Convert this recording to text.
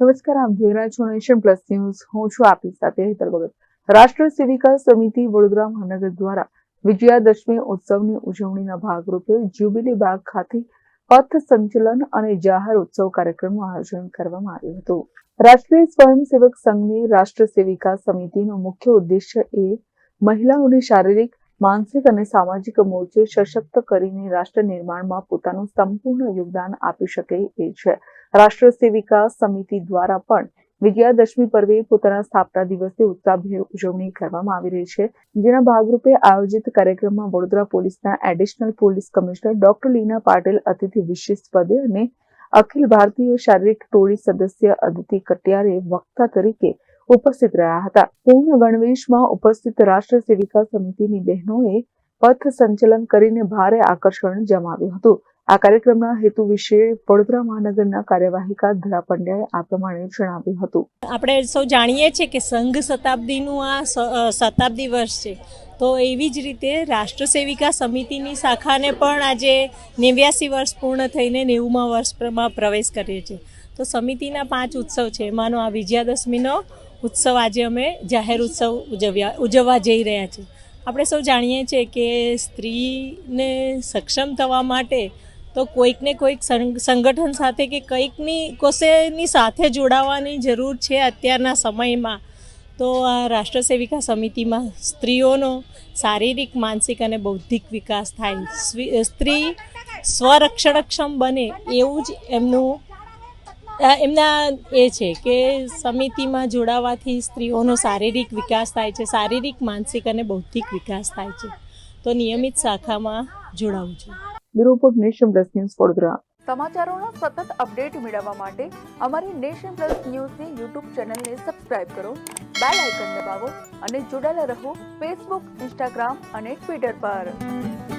નમસ્કાર, આપ જોઈ રહ્યા છો નેશન પ્લસ ન્યૂઝ. હું છું આપની સાથે હેતલ ભગત. રાષ્ટ્ર સેવિકા સમિતિ વડોદરા મહાનગર દ્વારા વિજયાદશમી ઉત્સવની ઉજવણીના ભાગરૂપે જ્યુબિલી બાગ ખાતે પથ સંચલન અને જાહેર ઉત્સવ કાર્યક્રમનું આયોજન કરવામાં આવ્યું હતું. રાષ્ટ્રીય સ્વયંસેવક સંઘની રાષ્ટ્ર સેવિકા સમિતિનો મુખ્ય ઉદ્દેશ્ય એ મહિલાઓને શારીરિક માનસિક અને સામાજિક મોરચે સશક્ત કરીને રાષ્ટ્ર નિર્માણમાં પોતાનું સંપૂર્ણ યોગદાન આપી શકે એ છે. રાષ્ટ્ર સેવિકા સમિતિ દ્વારા પણ વિજયાદશમી પર્વે પોતાના સ્થાપના દિવસે ઉત્સાહભેર ઉજવણી કરવામાં આવી રહી છે. જેના ભાગરૂપે આયોજિત કાર્યક્રમમાં વડોદરા પોલીસના additional police commissioner doctor Leena Patil, અતિથિ વિશેષ પદે અને અખિલ ભારતીય શારીરિક ટોળી સદસ્ય અદિતિ કટિયારે વક્તા તરીકે ઉપસ્થિત રહ્યા હતા. પૂર્ણ ગણવેશમાં ઉપસ્થિત રાષ્ટ્ર સેવિકા સમિતિની બહેનોએ પથ સંચલન કરીને ભારે આકર્ષણ જમાવ્યું હતું. આ કાર્યક્રમના હેતુ વિશે વડોદરા મહાનગરના કાર્યવાહિકા ધરા પંડ્યાએ આ પ્રમાણે જણાવ્યું હતું. આપણે સૌ જાણીએ છીએ કે સંઘ શતાબ્દીનું આ શતાબ્દી વર્ષ છે. તો એવી જ રીતે રાષ્ટ્ર સેવિકા સમિતિની શાખાને પણ આજે નેવ્યાસી વર્ષ પૂર્ણ થઈને નેવુંમાં વર્ષમાં પ્રવેશ કરીએ છીએ તો સમિતિના પાંચ ઉત્સવ છે. એમાંનો આ વિજયાદશમીનો ઉત્સવ આજે અમે જાહેર ઉત્સવ ઉજવ્યા ઉજવવા જઈ રહ્યા છીએ. આપણે સૌ જાણીએ છીએ કે સ્ત્રીને સક્ષમ થવા માટે તો કોઈકને કોઈક સંગ- સંગઠન સાથે કે કંઈકની કોશેની સાથે જોડાવાની જરૂર છે અત્યારના સમયમાં. તો આ રાષ્ટ્ર સેવિકા સમિતિમાં સ્ત્રીઓનો શારીરિક, માનસિક અને બૌદ્ધિક વિકાસ થાય. સ્ત્રી સ્વરક્ષણક્ષમ બને એવું જ એમનું એમના એ છે કે સમિતિમાં જોડાવાથી સ્ત્રીઓનો શારીરિક વિકાસ થાય છે શારીરિક માનસિક અને બૌદ્ધિક વિકાસ થાય છે. તો નિયમિત શાખામાં જોડાવું છું. નિરૂપક નેશન પ્લસ ન્યૂઝ વડોદરા. સમાચારોના સતત અપડેટ મેળવવા માટે અમારી નેશન પ્લસ ન્યૂઝની યુટ્યુબ ચેનલને સબસ્ક્રાઇબ કરો બેલ આઇકન દબાવો અને જોડાયેલા રહો ફેસબુક ઇન્સ્ટાગ્રામ અને ટ્વિટર પર.